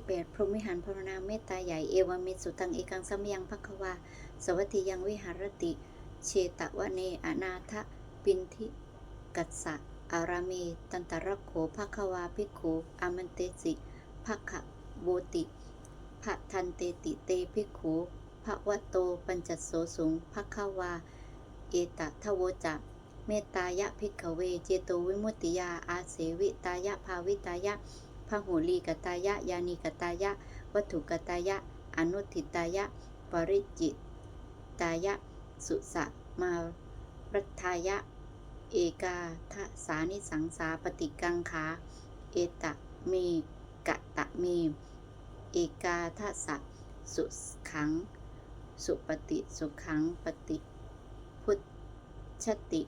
18 พรหมวิหารพรณนาเมตตาใหญ่เอวามิสุตังเอกังสัมยังภควาสวัสดิยังวิหารติ เชตวะเนอนาทะปินทิกัสสะอารามีตันตรโขภควาภิกขุอามันเตสิภคะโบติภะทันเตติเตภิกขุภะวะโตปัญจโสสุงภควา เอตทะโวจะเมตตายะภิกขเว เจโตวิมุตติยา อาเสวิตายะภาวิตายะ พหูลีกตายะ ยานิกตายะ วัตถุกตายะ อนุทิตายะ ปริจิตตายะ สุสะมารัทายะ เอกาทสานิสังสาปฏิกังขา เอตะเมกะตะเม เอกาทสะสุขัง สุปฏิสุขังปฏิ พุทชติ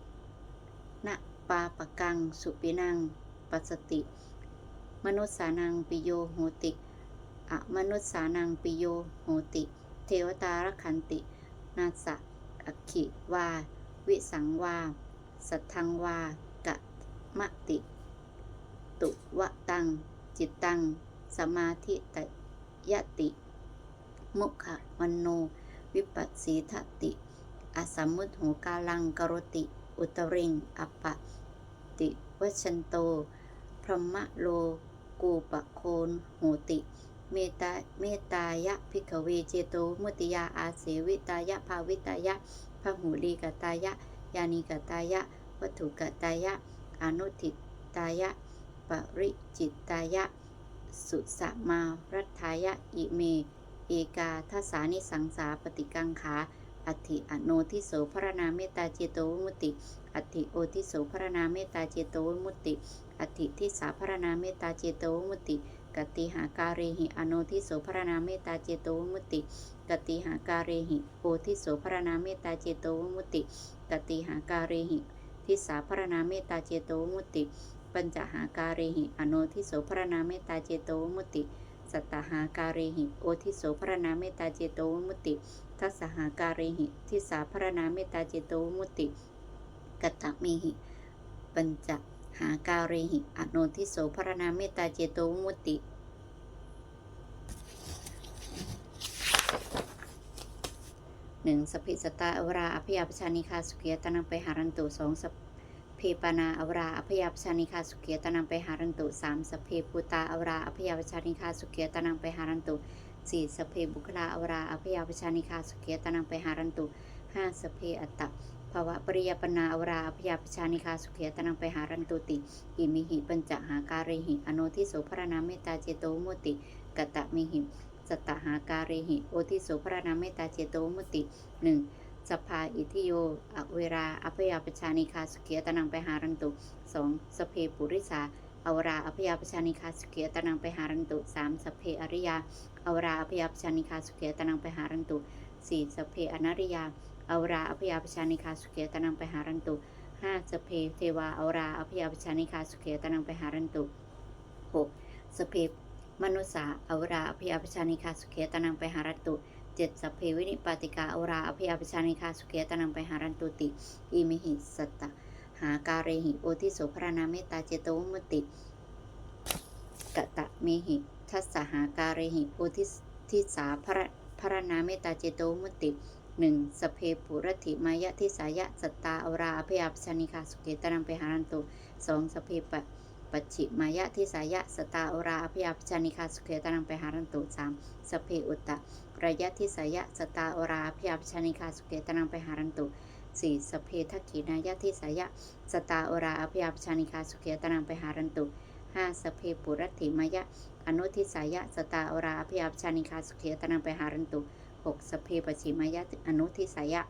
นะปาปกัง สุปินัง ปัสติ มนุษย์สานังปิโยโหติอะมนุษย์สานังปิโยโหติ เทวตารคันติ นาสะอักขิวา วิสังวา สัทธังวากะมะติ ตุวะตัง จิตตัง สมาธิตยติ มุขมโน วิปัสสีทติอสมมุตโหกาลังกรติ อุตริง อปปะติวชันโต พรหมโล กูปะโคนโหติ เมตาเมตายะพิกเวเจโตมุติยาอาเสวิตายะภาวิตายะพหูลีกตายะ ยานิกตายะ วัตถุกตายะ อนุทิตายะ ปริจิตตายะ สุสมารัฐายะ อิเม เอกาทัสานิสังสาปฏิกังขา อัติอโนทิโสพระนาเมตตาเจโตวิมุติ อัติโอทิโสพระนาเมตตาเจโตวิมุติ อัติทิสาพระนาเมตตาเจโตวิมุติกติหาการิหิอโนทิโสพระนาเมตตาเจโตวิมุติกติหาการิหิโอทิโสพระนาเมตตาเจโตวิมุติกติหาการิหิทิสาพระนาเมตตาเจโตวิมุติ ปัญจหาการิหิอโนทิโสพระนาเมตตาเจโตวิมุติ สัตตหาการิหิโอทิโสพระนาเมตตาเจโตวิมุติ ทัสหาการิหิทิสาพระนาเมตตาเจโตวมุติกตตมิหิปัญจหาการิหิอโนทิโสพระนาเมตตาเจโตวมุติหนึ่งสพิสตาอวราอภยาปชานิคาสุเกียตนังไปหารันตุสองสเพปนาอวราอภยาปชานิคาสุเกียตนังไปหารันตุสามสเพปุตาอวราอภยาปชานิคาสุเกียตนังไปหารันตุ สี่สเพบุคลาอวราอภยาปชานิคาสุเกียตนังไปหารันตุห้าสเพอัตตะภาวะปริยปนาอวราอภยาปชานิคาสุเกียตนังไปหารันตุติอิมิหิปัญจหาการิหิอโนทิโสพระนาเมตตาเจโตมุติกตะมิหิสตตหาการิหิโอทิโสพระนาเมตตาเจโตมุติหนึ่งสภาอิทิโยอเวราอภยาปชานิคาสุเกียตนังไปหารันตุสองสเพปุริสาอวราอภยาปชานิคาสุเกียตนังไปหารันตุสามสเพอริยา อวราอภยาปชานิคาสุเกียตนังไปหารันตุสี่สเพอนาริยาอวราอภยาปชานิคาสุเกียตนังไปหารันตุห้าสเพเทวาอวราอภยาปชานิคาสุเกียตนังไปหารันตุหกสเพมนุสาอวราอภยาปชานิคาสุเกียตนังไปหารันตุเจ็ดสเพวินิปาติกาอวราอภยาปชานิคาสุเกียตนังไปหารันตุติอิมิหิสัตตหาการิหิโอทิโสพระนาเมตตาเจโตมุติกตะเมหิ ทัสสหาการิหิโอทิทิสาพระพระนาเมตาเจโตมุติหนึ่งสเพปุรติมายะทิสายะสัตตาอวราอภิยาปชนิคาสุเกตนังไปหารันตุสองสเพปะปัจฉิมายะทิสายะสตาอวราอภิยาปชนิคาสุเกตนังไปหารันตุสามสเพอุตตะระยะทิสายะสตาอวราอภิยาปชนิคาสุเกตนังไปหารันตุสี่สเพทักขีนายะทิสายะสตาอวราอภิยาปชนิคาสุเกตนังไปหารันตุ ห้าสเพปุรติมายะ อนุทิสายะสตาอราอภยาปชานิคาสุเกตนังไปหารันตุหกสเพปชิมายะอนุทิสายะ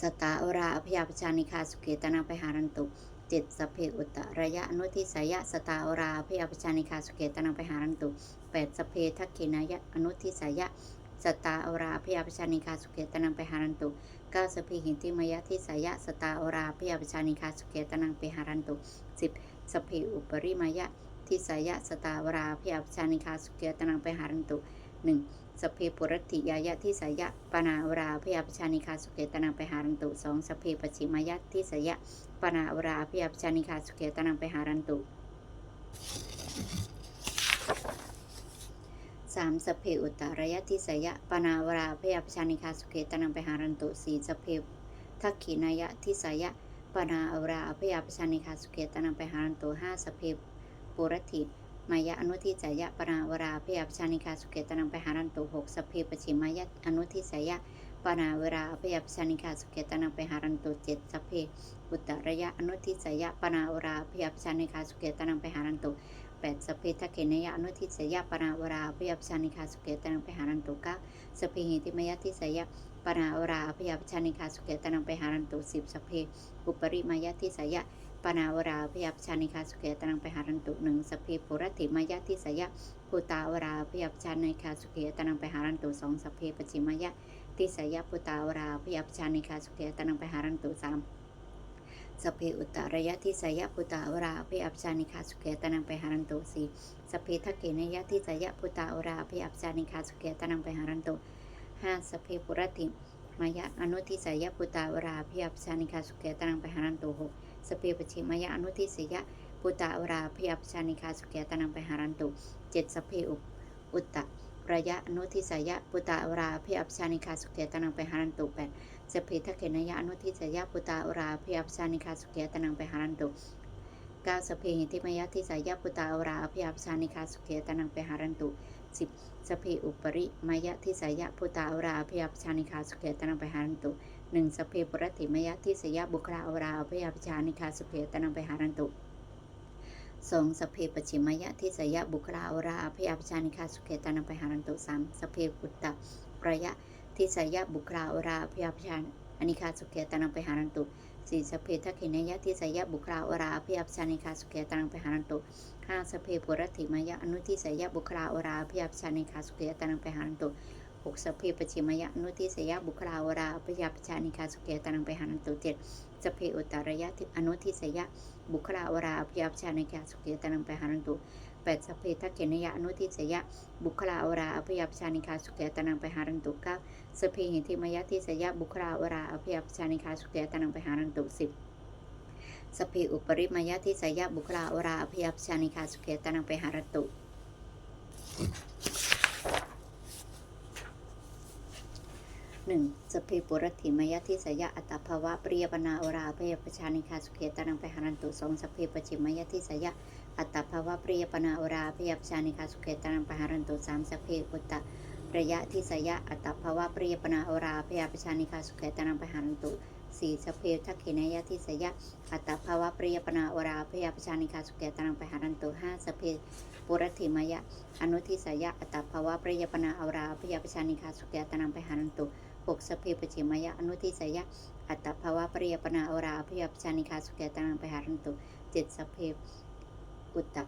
สตาอราอภยาปชานิคาสุเกตนาไปหารันตุเจ็ดสเพอุตระยะอนุทิสายะสตาอราอภยาปชานิคาสุเกตนาไปหารันตุแปดสเพทักขินายะอนุทิสายะสตาอราอภยาปชานิคาสุเกตนาไปหารันตุเก้าสเพหินติมายะทิสายะสตาอราอภยาปชานิคาสุเกตนาไปหารันตุสิบ สเพอุปริมายะทิสายะสตาอราอภยาปชานิคาสุเกตนาไปหารันตุหนึ่งสเพปุรติยายะทิสายะปนาวราพยาปชานิคาสุเกตนังไปหารันตุสองสเพปชิมายะทิสายะปนาวราพยาปชานิคาสุเกตนังไปหารันตุามสเพอุตรยะทิสยะปนาวราพยาปชานิคาสุเขตนังไปหารันตุสีสเพทักขีนายะทิสยะ ปนาวราพยาปชานิคาสุเขตนังไปหารันตุห้าสเพปุรติมายะอนุทิสยะปนาวราพยาปชานิคาสุเขตนังไปหารันตุหกสเพปชิมายะอนุทิสยะปนาวราพยาปชานิคาสุเขตนังไปหารันตุเจ็ดสเพอุตระยะอนุทิสยะปนาวราพยาปชานิคาสุเขตนังไปหารันตุ8สเพทะเกเนยะอนุทิสยะปนาวราพยาปชานิคาสุเกตังไปหารันตุกะสเพหิติมยะทิสยะ ปนาวราพยาปชานิคาสุเกตังไปหารันตุสิบสเพอุปริมายทิสยะปนาวราพยาปชานิคาสุเกตังไปหารันตุหนึ่งสเพปุรติมายทิสยะปุตาวราพยาปชานิคาสุเกตังไปหารันตุสองสเพปจิมายะทิสยะปุตาวราพยาปชานิคาสุเกตังไปหารันตุสามสเพอุตตรยะทิสยะปุตาวราพยาปชานิคาสุเกตังไปหารันตุสี่สเพทะเกนยะทิสยะพุตาอราภิอัปจานิคาสุเกตนังไปหารันโต ห้าสเพปุรติมายะอนุทิสยะพุตาอราภิอัปจานิคาสุเกตนังไปหารันโตหกสเพปชิมายะอนุทิสยะพุตาอราภิอัปจานิคาสุเกตนังไปหารันโตเจ็ดสเพอุปอุตตะระยะอนุทิสยะพุตาอราภิอัปจานิคาสุเกตนังไปหารันโตแปดสเพทะเกเนยะอนุทิสยะพุตาอราภิอัปจานิคาสุเกตนังไปหารันโตเกาสเพหิติมยทิสายะปุตตาอราอภิอัปชานิคาสุเขตนังไปหารันตุสิบสเพอุปริมยทิสายะปุตตาอราอภิอัปชานิคาสุเขตนังไปหารันตุหนึ่งสเพปุรติมยทิสยะบุคลาอราอภิอัปชานิคาสุเขตนังไปหารันตุสองสเพปชิมยทิสยะบุคลาอราอภิอัปชานิคาสุเขตนังไปหารันตุสามสเพปุตตะประยะทิสยะบุคลาอราอภิอัปชานิคาสุเขตนังไปหารันตุ สี่สเพทะเขเนยะทิสยะบุคลาวราพิยัปชานิคาสุเกตังไปหารันตุห้าสเพปุรติมายะอนุทิสยะบุคลาวราพิยัปชานิคาสุเกตังไปหารันตุหกสเพปชิมายะอนุทิสยะบุคลาวราพิยัปชานิคาสุเกตังไปหารันตุเจ็ดสเพอุตตรยะอนุทิสยะบุคลาวราพิยัปชานิคาสุเกตังไปหารันตุ แปดสเพทะเขนยะอนุทิสยะ บุคลาอราพิยัปชานิคาสุเกตังไปหารันตุเก้าสเพหิทิมยทิสยะบุคลาอราอภิยัปชานิคาสุเกตังไปหารันตุสิบสเพอุปริมยทิสยะบุคลาอราอภิยัปชานิคาสุเกตนังไปหารันตุ หนึ่งสเพปุรติมยทิสยะอัตภาวะปริยปนาอราอภิยัปชานิคาสุเกตังไปหารันตุสองสเพปจิมยทิสยะอัตภาวะปริยปนาอราอภิยัปชานิคาสุเกตังไปหารันตุสามสเพอุตตะระยะทิสยะอัตภาวะปริยปนาโอราพยาปชานิคาสุเขตนังไปหารันตุสี่สเพทักขินยทิสยะอัตภาวะปริยปนาโอราพยาปชานิคาสุเขตนังไปหารันตุห้าสเพปุรติมยะอนุทิสยะอัตภาวะปริยปนาโอราพยาปชานิคาสุเขตนังไปหารันตุ หกสเพปจิมยะอนุทิสยะอัตตภาวะปริยปนาโอราพยาปชานิคาสุเขตนังปหารันตุเจ็ดสเพอุตตะ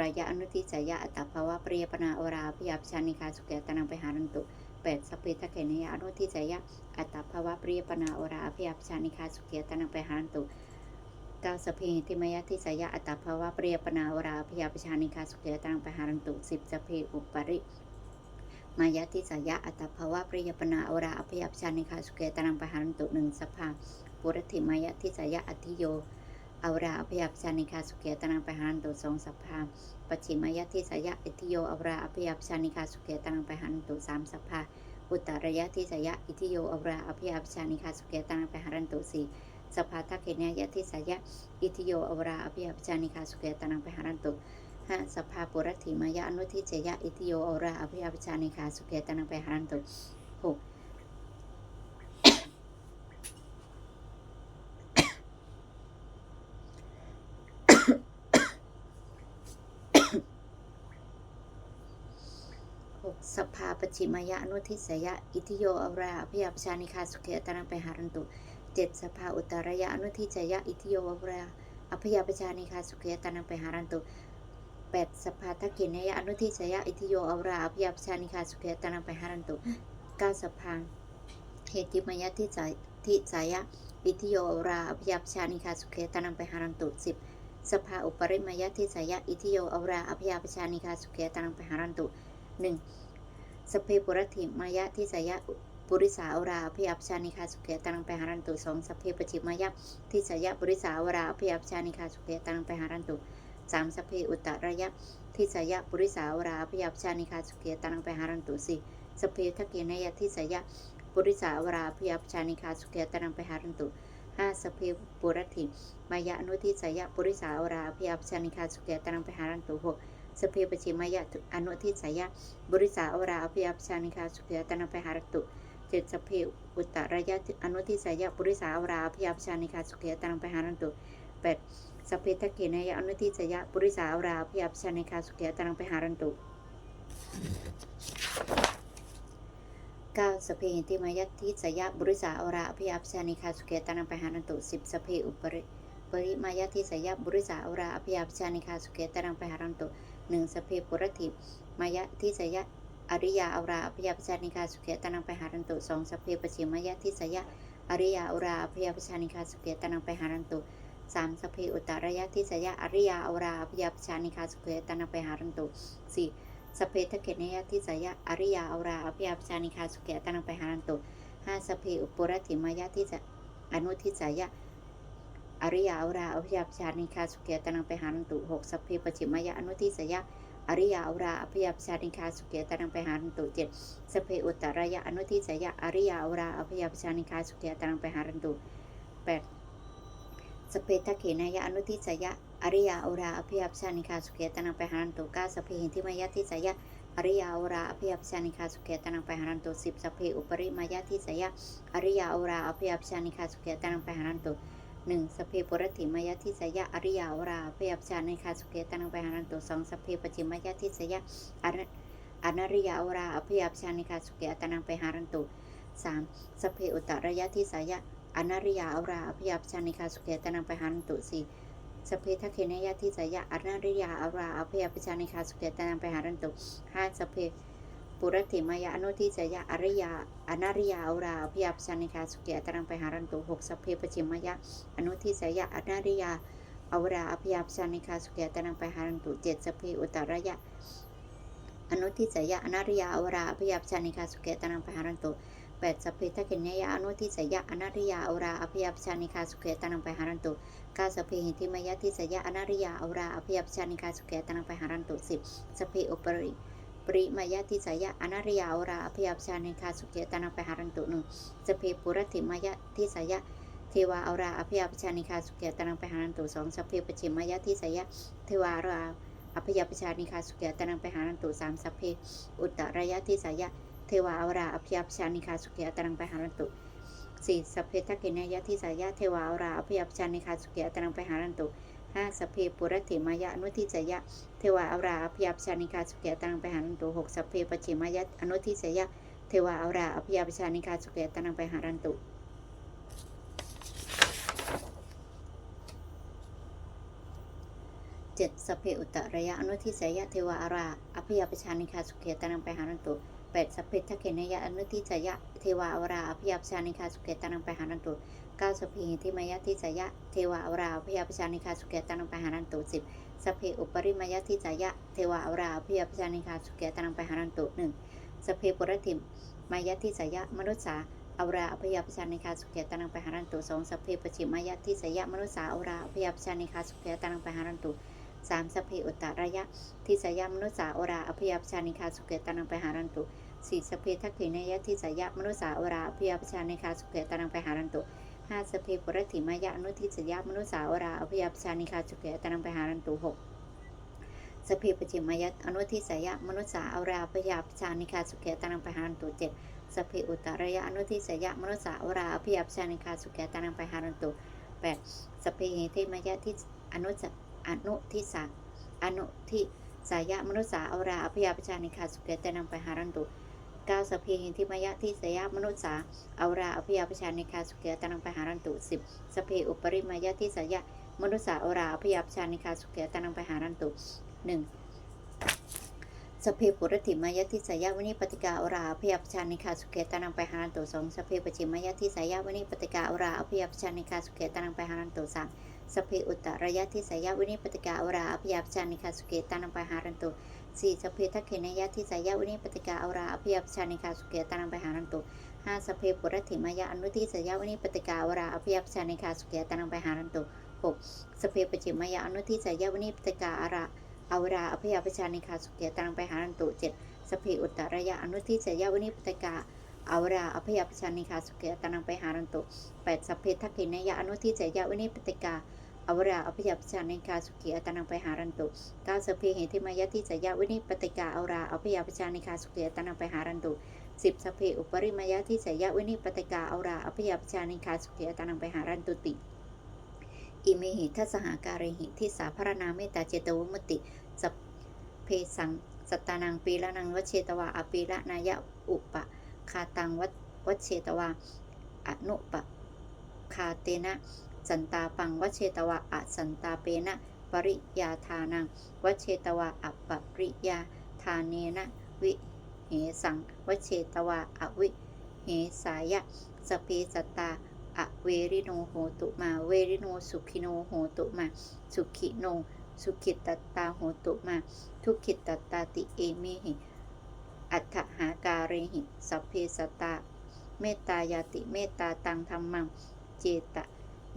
รายะอนุทิสยะอัตตภาวะปริยปนาโอราพยาปชานิคาสุเกตังไปหารันตุแปดสเพทะเกนยะอนุทิสยะอัตตภาวะปริยปนาโอราพยาปชานิคาสุเกตังไปหารันตุเก้าสพเพติมยทิสยะอัตตภาวะปริยปนาโอราพยาปชานิคาสุเกตังไปหารันตุสิบสเพอุปริ มายทิสายะอัตภาวะปริยปนาโอราพยาปชานิคาสุเกตนังไปหารันตุหนึ่งสภาปุรติมายทิสายะอัติโยอาราอภยัปชานิคาสุเกตนังไปหารันตุสองสัพพาปชิมายทิสายะอิทิโยอาราอภยัปชานิคาสุเกตนังไปหารันตุสามสัพพาอุตตรยะทิสยะอิทิโยอาราอภยัปชานิคาสุเกตนังไปหารันตุสี่สภาทักเกเนยทิสยะอิทิโยอาราอภยัปชานิคาสุเกตนังไปหารันตุ ห้าสภาปุรติมายะอนุทิเจยะอิทิโยอราอภิยัปชานิคาสุเกตนังไปหารันตุหกหกสภาปชิมายะอนุทิสยะ อิทิโยอราพยาปชานิคาสุเขตนังไปหารันตุเจ็ดสภาอุตรยะอนุทิจยะ อิทิโยอราอภยาปชานิคาสุเขตนังไปหารันตุ แปดสภาทักกินยะอนุทิจยะอิทิโยอราอภิยาปชานิคาสุเขตนังไปหารันตุเก้าสภาเหติมยะทิจายทิจายะอิทิโยอราอภิยาปชานิคาสุเขตนังไปหารันตุสิบสภาอุปริมยะทิจายะอิทิโยอราอภิยาปชานิคาสุเขตนังไปหารันตุหนึ่งสเพปุรติมายะทิสยะปุริสาอราพยัปชานิคาสุเกตังไปหารันตุสองสเพปจิมายะทิสยะปุริสาอราพยัปชานิคาสุเกตังไปหารันตุ สามสเพอุตตระยะทิสยะปุริสาวราพยาปชานิคาสุเกตังไปหารันตุสิสเพทะเกนยทิสยะปุริสาวราพยาปชานิคาสุเกตังไปหารันตุห้าสเพปุรติมายะอนุทิสยะปุริสาวราพยาปชานิคาสุเกตังไปหารันตุหกสเพปชิมายะอนุทิสยะบุริสาวราพยาปชานิคาสุเกตังไปหารันตุเจ็ดสเพอุตตรยะอนุทิสยะปุริสาวราพยาปชานิคาสุเกตังไปหารันตุแปด สเพทเกนยะอนุทิสยะปุริสาวราพยาปชานิคาสุเกตังไปหารันตุเก้าสเพติมายัตทิสยะบุริสาวราพยาปชานิคาสุเกตังไปหารันตุสิบสเพอุปริปริมายัตทิสยะบุริสาวราพยาปชานิคาสุเกตังไปหารันตุหนึ่งสเพปุรติมายะทิสยะอริยาอราพยาปชานิคาสุเกตังไปหารันตุสองสเพปชิมายะทิสยะอริยาอราพยาปชานิคาสุเกตังไปหารันตุ สามสเพอุตตรยะทิสยะอริยาอราพยาปชานิคาสุเกตนาไปหารันตุสี่สเพทเกเนยะทิสยะอริยาอราพยาปชานิคาสุเกตนาไปหารันตุห้าสเพอุปุรติมายะทิสอนุทิสยะอริยาอราอพยาปชานิคาสุเกตนาไปหารันตุหกสเพปชิมายะอนุทิสยะอริยาอราอพยาปชานิคาสุเกตนาไปหารันตุเจ็ดสเพอุตตรยะอนุทิสยะอริยาอราอพยาปชานิคาสุเกตนาไปหารันตุแปด สเพทะเขนายะอนุทิสยะอริยาโอราอภิยัปชานิคาสุเกตนังไปหารันตุกาสเพหินทิมายะทิสยะอริยาโอราอภิยัปชานิคาสุเกตนังไปหารันตุสิบสเพอุปริมายะทิสยะอริยาโอราอภิยัปชานิคาสุเกตนังไปหารันตุหนึ่งสเพปุรติมายะทิสยะอริยาโอราอภิยัปชานิคาสุเกตนังไปหารันตุสองสเพปจิมายะทิสยะอนาริยาโอราอภิยัปชานิคาสุเกตนังไปหารันตุสามสเพอุตตรยะทิสยะ อนาริยาอราอภิยัปชานิคาสุเกตนังไปหันตุสีสเพทะเคเนยะทิสยะอนาริยาอราอภิยัปชานิคาสุเกตนังไปหันตุห้าสเพปุรติมายะอนุทิสยะอริยาอนาริยาอราอภิยัปชานิคาสุเกตนังไปหันตุหกสเพปจิมายะอนุทิสยะอนาริยาอราอภิยัปชานิคาสุเกตนังไปหันตุเจ็ดสเพอุตรยะอนุทิสยะอนาริยาอราอภิยัปชานิคาสุเกตนังไปหันตุ แปดสพเพทะเกเนยะอนุทิสยะอนาริยาอราอภยัปชานิคาสุเกตันังไปหารันตุกาสเพหิติมายะทิสยะอนาริยาอราอภยัปชานิคาสุเกตันังไปหารันตุสิบสเพอุปริปริมายะทิสยะอนาริยาอราอภยัปชานิคาสุเกตันังไปหารันตุหนึ่งสเพปุรติมายะทิสยะเทวาอราอภยัปชานิคาสุเกตันังไปหารันตุสองสเพปจิมายะทิสยะเทวาอราอภยัปชานิคาสุเกตันังไปหารันตุสามสเพอุตตรยะทิสยะ วาอราอภิยัปชานิคาสุเกตรังไปหารันตุสี่สพเพทะเกนยะทิสายะเทวาอราอภิยัปชานิคาสุเกตรังไปหารันตุห้าสพเพปุรติมายะอนุทิสยะเทวาอราอภิยัปชานิคาสุเกตรังไปหารันตุหกสพเพปจิมายะอนุทิสยะเทวาอราอภิยัปชานิคาสุเกตรังไปหารันตุเจ็ดสพเพอุตตรยะอนุทิสยะเทวาอาราอภิยปชานิคาสุเกตรังไปหารันตุ แปดสัพเพทะเกเนยะอนุทิสยะเทวาอราอภิยัปชานิคาสุเกตันังไปหารันตุเก้าสัพเพทิมายะทิสยะเทวาอราอภิยัปชานิคาสุเกตันังไปหารันตุสิบสัพเพอุปริมายะทิสยะเทวาอราอภิยัปชานิคาสุเกตันังไปหารันตุหนึ่งสัพเพปุรติมายะทิสยะมนุษสาอราอภิยัปชานิคาสุเกตันังไปหารันตุสองสัพเพปชิมายะทิสยะมนุษสาอราอภิยัปชานิคาสุเกตันังไปหารันตุสามสัพเพอุตตรยะทิสยะมนุษสาอราอภิยัปชานิคาสุเกตันังไปหารันตุ สี่สเพทักขิเนยะทิสยะมนุสาวราอภิยปชานิคาสุเกตนังไปหารันตุห้าสเพปุรติมายะอนุทิสยะมนุสาวราอภิยปชานิคาสุเกตนังไปหารันตุหกสเพปจิมายะอนุทิสยะมนุสาวราอภิยปชานิคาสุเกตนังไปหารันตุเจ็ดสเพอุตตรยะอนุทิสยะมนุสาวราอภิยปชานิคาสุเกตนังไปหารันตุแปดสเพเหติมายะทิอนุสอนุทิสาอนุทิสายะมนุสาวราอภิยปชานิคาสุเกตนังไปหารันตุ ก้าสเพหินทิมายะทิสยะมนุษสาอาราอภิยาปชานิคาสุเกตันังไปหารันตุสิบสเพอุปริมายะทิสยะมนุษสาอาราอภิยาปชานิคาสุเกตันังไปหารันตุหนึ่งสเพปุรติมายะทิสยะวณิปติกาอราอภิยาปชานิคาสุเกตันังไปหารันตุสองสเพปจิมายะทิสยะวณิปติกาอราอภิยาปชานิคาสุเกตันังไปหารันตุสามสเพอุตตรยะทิสยะวณิปติกาอราอภิยาปชานิคาสุเกตันังไปหารันตุ สี่สเพทักเขนยะทิสายะวินิปติกาอาราอภิยปชานิคาสุเกตันังไปหารันตุห้าสเพปุรติมายะอนุทิสายะวินิปติกาอาราอภิยปชานิคาสุเกตันังไปหารันตุหกสเพปจิมายะอนุทิสายะวินิปติกาอาราอวราอภิยปชานิคาสุเกียตังไปหารันตุเจ็ดสเพอุตตรยะอนุทิเสายวินิปติกาอวราอภิยปชานิคาสุเกียตังไปหารันตุแปดสเพทักเขนยะอนุทิเสายวินิปติกา อวราอภยาปชานิคาสุเกียตังไปหารันตุเก้าสพเพเหติมายะทิเสยะวินิปติกาอวราอภยาปชานิคาสุเกียตังไปหารันตุสิบสเพอุปริมายะทิเสยะวินิปติกาอวราอภยาปชานิคาสุเกียตังไปหารันตุติอิเมหิทัสหาการหิทิสาพรณาเมตตาเจตวมุติสพเพสังสตานังปีละนังวัชเชตวาอปีละนายะอุปะคาตังวัชวัชเชตวาอนุปะคาเตนะ สันตาปังวัชเชตวาอสันตาเปนะปริยาทานังวัชเชตวาอัปปริยาทานเนนะวิเหสังวัชเชตวาอวิเหสายะสเพสตาอเวริโนโหตุมา เวริโนสุขิโนโหตุมา สุขิโน สุขิตตตาโหตุมา ทุขิตตตาติเอเมหิอัฏฐหาการเรหิสัพเพสตา เมตตายาติเมตตาตังธรรมัง เจต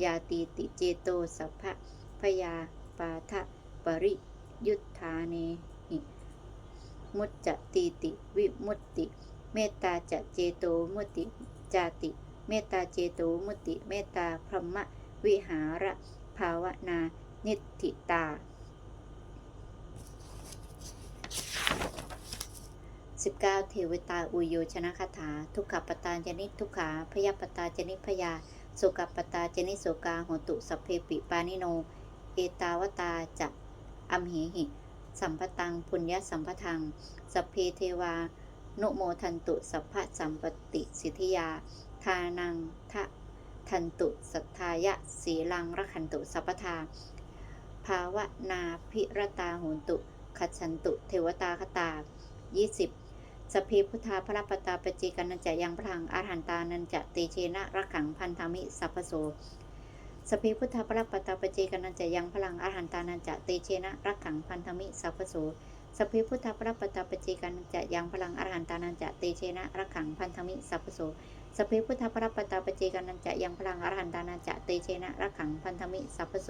ยาติติเจโตสัพพะพยาปาทะปริยุทธาเนหิมุจจติติวิมุตติ เมตตาจะเจโตมุติจาติ เมตตาเจโตมุติ เมตตาพรหมวิหารภาวนา นิธิตา 19 เทวตาอุโยชนะคาถา ทุกขปตาจนิทุกขาพยาปตาจนิพยา สุกปตาเจนิโสกาโหตุสัพเพปิปานิโน เอตาวตาจะอัมเหหิ สัมปตังปุญญสัมปทัง สัพเพเทวา นุโมทันตุสัพพะสัมปติสิทธิยา ทานังทะทันตุสัทธายะสีลังรักขันตุสัพพทา ภาวนาพิรตาโหนตุ ขัจฉันตุ เทวตาคตา 20 สเพพุทธาพระปตาปเจกันันจะยังพลังอาหันตานันจะเตเชนะรักขังพันธามิสัพโสสเพพุทธาพระปตาปเจกันันจะยังพลังอาหันตานันจะเตเชนะรักขังพันธมิสัพโสสเพพุทธาพระปตาปเจกันันจะยังพลังอาหันตานันจะเตเชนะรักขังพันธมิสัพโสสเพพุทธประปตาปเจกันันจะยังพลังอรหันตานันจะเตเชนะรักขังพันธมิสัพโส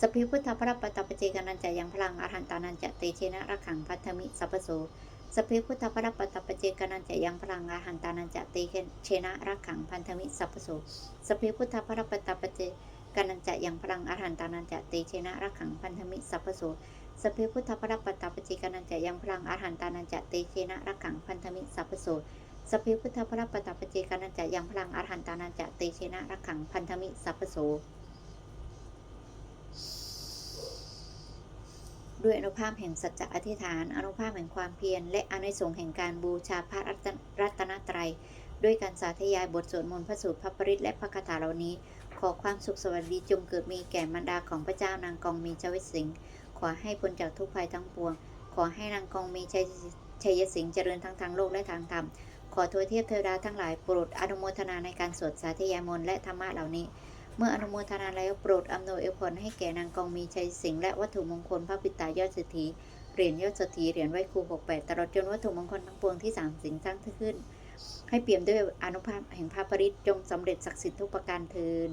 สพเพพุทธประปตาปเจกันันจะยังพลังอรหันตานันจะเตเชนะรักขังพันธมิสัพพโส สเพพุทธปรปตาปเจกนันจะยังพลังอรหันตานันจะเตเชนะรักขังพันธมิสัพพโสสเพพุทธปรปตาปเจกนันจะยังพลังอรหันตานันจะเตเชนะรักขังพันธมิสัพพโสสเพพุทธปรปตาปเจกนันจะยังพลังอรหันตานันจะเตเชนะรักขังพันธมิสัพพโสสเพพุทธพระปตปเจกนันจะยังพลังอรหันตานันจะเตเชนะรักขังพันธมิสัพพโส ด้วยอนุภาพแห่งสัจจะอธิษฐาน อนุภาพแห่งความเพียร และอนุสงส์แห่งการบูชาพระรัตนตรัย ด้วยการสาธยายบทสวดมนต์พระสูตรพระปริตและพระคาถาเหล่านี้ ขอความสุขสวัสดีจงเกิดมีแก่มารดาของพระเจ้านางกองมีเจวิตสิงห์ขอให้พ้นจากทุกภัยทั้งปวง ขอให้นางกองมีชัยชัยสิงห์เจริญทั้งทางโลกและทางธรรม ขอทวยเทพเทวดาทั้งหลายโปรดอนุโมทนาในการสวดสาธยายมนต์และธรรมะเหล่านี้ เมื่ออนุโมทนาแล้วโปรดอำนวยอวยพรให้แก่นางกองมีชัยสิงห์และวัตถุมงคลพระปิตายอดเศรษฐีเหรียญยอดเศรษฐีเหรียญไหวครู68ตลอดจนวัตถุมงคลทั้งปวงที่สามสิงสร้างขึ้น ให้เปี่ยมด้วยอนุภาพแห่งพระปริศจงสำเร็จศักดิ์สิทธิ์ทุกประการเทิน